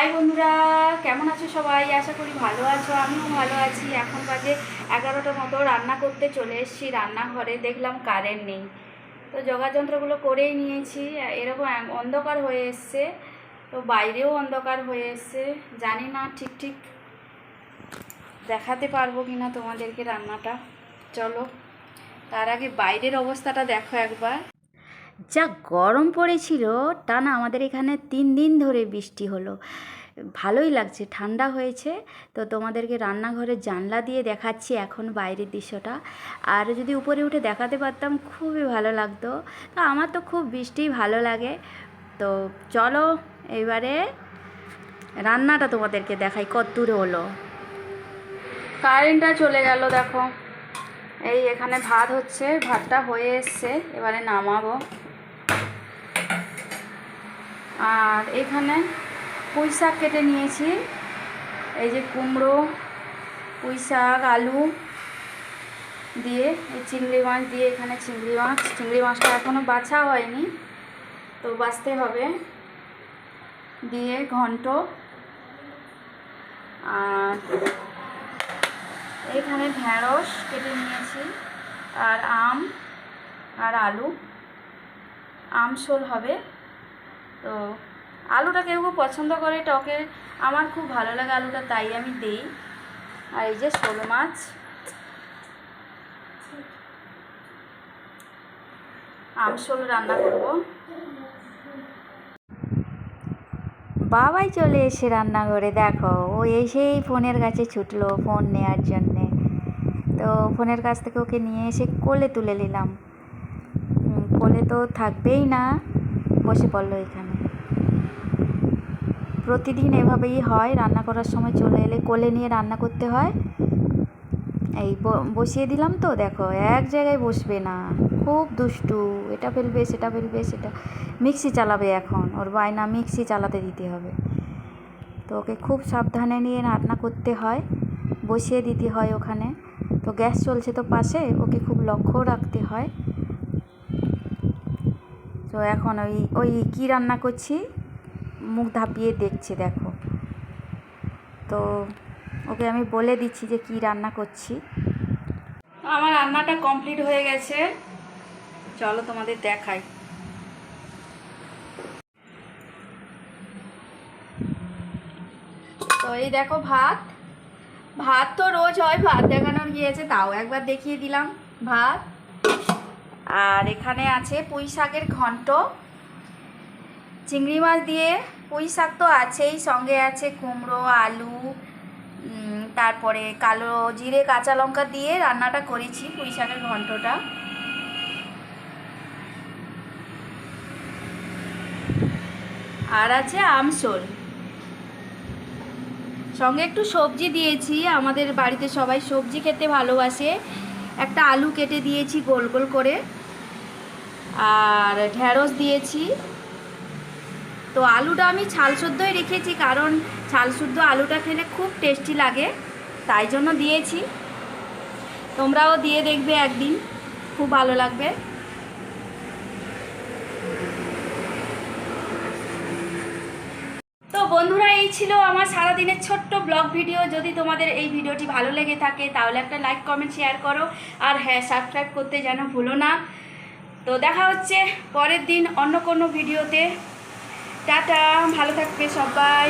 High বন্ধুরা, কেমন আছো সবাই? আশা করি ভালো আছো, আমিও ভালো আছি। এখন বাজে এগারোটার মতো, রান্না করতে চলে এসেছি রান্নাঘরে, দেখলাম কারেন্ট নেই। তো যোগাযন্ত্রগুলো করেই নিয়েছি, এরকম অন্ধকার হয়ে এসছে, তো বাইরেও অন্ধকার হয়ে এসছে। জানি না ঠিক ঠিক দেখাতে পারব কি না তোমাদেরকে রান্নাটা। চলো, তার আগে বাইরের অবস্থাটা দেখো একবার। যা গরম পড়েছিল তা না, আমাদের এখানে তিন দিন ধরে বৃষ্টি হলো। ভালোই লাগছে, ঠান্ডা হয়েছে। তো তোমাদেরকে রান্নাঘরের জানলা দিয়ে দেখাচ্ছি এখন বাইরের দৃশ্যটা। আর যদি উপরে উঠে দেখাতে পারতাম, খুবই ভালো লাগতো। তো আমার তো খুব বৃষ্টি ভালো লাগে। তো চলো, এবারে রান্নাটা তোমাদেরকে দেখাই, কত দূরে হলো। কারেন্টটা চলে গেল, দেখো। এই এখানে ভাত হচ্ছে, ভাতটা হয়ে এসছে, এবারে নামাবো। আর এখানে পুঁই শাক কেটে নিয়েছি। এই যে কুমড়ো, পুঁই শাক, আলু দিয়ে, এই চিংড়ি মাছ দিয়ে এখানে চিংড়ি মাছ। চিংড়ি মাছটা এখনও বাছা হয়নি, তো বাছতে হবে। দিয়ে ঘন্ট। আর এখানে ঢেঁড়স কেটে নিয়েছি, আর আম, আর আলু। আম শোল হবে। তো আলুটা কেউ কেউ পছন্দ করে টকে আমার খুব ভালো লাগে আলুটা, তাই আমি দিই। আর এই যে শোল মাছ। আম, শোল রান্না করব। বাবাই চলে এসে রান্নাঘরে, দেখো, ও এসেই ফোনের কাছে ছুটলো ফোন নেওয়ার জন্যে। তো ফোনের কাছ থেকে ওকে নিয়ে এসে কোলে তুলে নিলাম। কোলে তো থাকবেই না, বসে পড়ল এখানে। প্রতিদিন এভাবেই হয়। রান্না করার সময় চলে এলে কোলে নিয়ে রান্না করতে হয়। এই বসিয়ে দিলাম তো, দেখো, এক জায়গায় বসবে না। খুব দুষ্টু, এটা ফেলবে, সেটা ফেলবে, সেটা। মিক্সি চালাবে এখন, ওর বায়না মিক্সি চালাতে দিতে হবে। তো ওকে খুব সাবধানে নিয়ে রান্না করতে হয়, বসিয়ে দিতে হয় ওখানে। তো গ্যাস চলছে তো পাশে, ওকে খুব লক্ষ্য রাখতে হয়। তো এখন ওই ওই কী রান্না করছি? মুখ ধাপিয়ে দেখছে, দেখো। তো ওকে আমি বলে দিচ্ছি যে কি রান্না করছি। আমার রান্নাটা কমপ্লিট হয়ে গেছে। চলো তোমাদের দেখাই। তো এই দেখো ভাত। ভাত তো রোজ হয়, ভাত দেখানোর গিয়েছে তাও একবার দেখিয়ে দিলাম। ভাত। আর এখানে আছে পুঁই শাকের ঘন্ট। চিংড়ি মাছ দিয়ে পুঁই শাক তো আছেই, সঙ্গে আছে কুমড়ো, আলু তারপরে কালো জিরে, কাঁচা লঙ্কা দিয়ে রান্নাটা করেছি পুঁই শাকের ঘন্টটা। আর আছে আমসোল সঙ্গে একটু সবজি দিয়েছি, আমাদের বাড়িতে সবাই সবজি খেতে ভালোবাসে। একটা আলু কেটে দিয়েছি গোল গোল করে। আর ঢ্যাঁড়স দিয়েছি। তো আলুটা আমি ছাল শুদ্ধই রেখেছি, কারণ ছাল শুদ্ধ আলুটা খেলে খুব টেস্টি লাগে, তাই জন্য দিয়েছি। তোমরাও দিয়ে দেখবে একদিন, খুব ভালো লাগবে। তো বন্ধুরা, এই ছিল আমার সারাদিনের ছোট্ট ব্লগ ভিডিও। যদি তোমাদের এই ভিডিওটি ভালো লেগে থাকে, তাহলে একটা লাইক কমেন্ট শেয়ার করো। আর হ্যাঁ সাবস্ক্রাইব করতে যেন ভুলো না। তো দেখা হচ্ছে পরের দিন অন্য কোনো ভিডিওতে। টাটা ভালো থাকবে সবাই।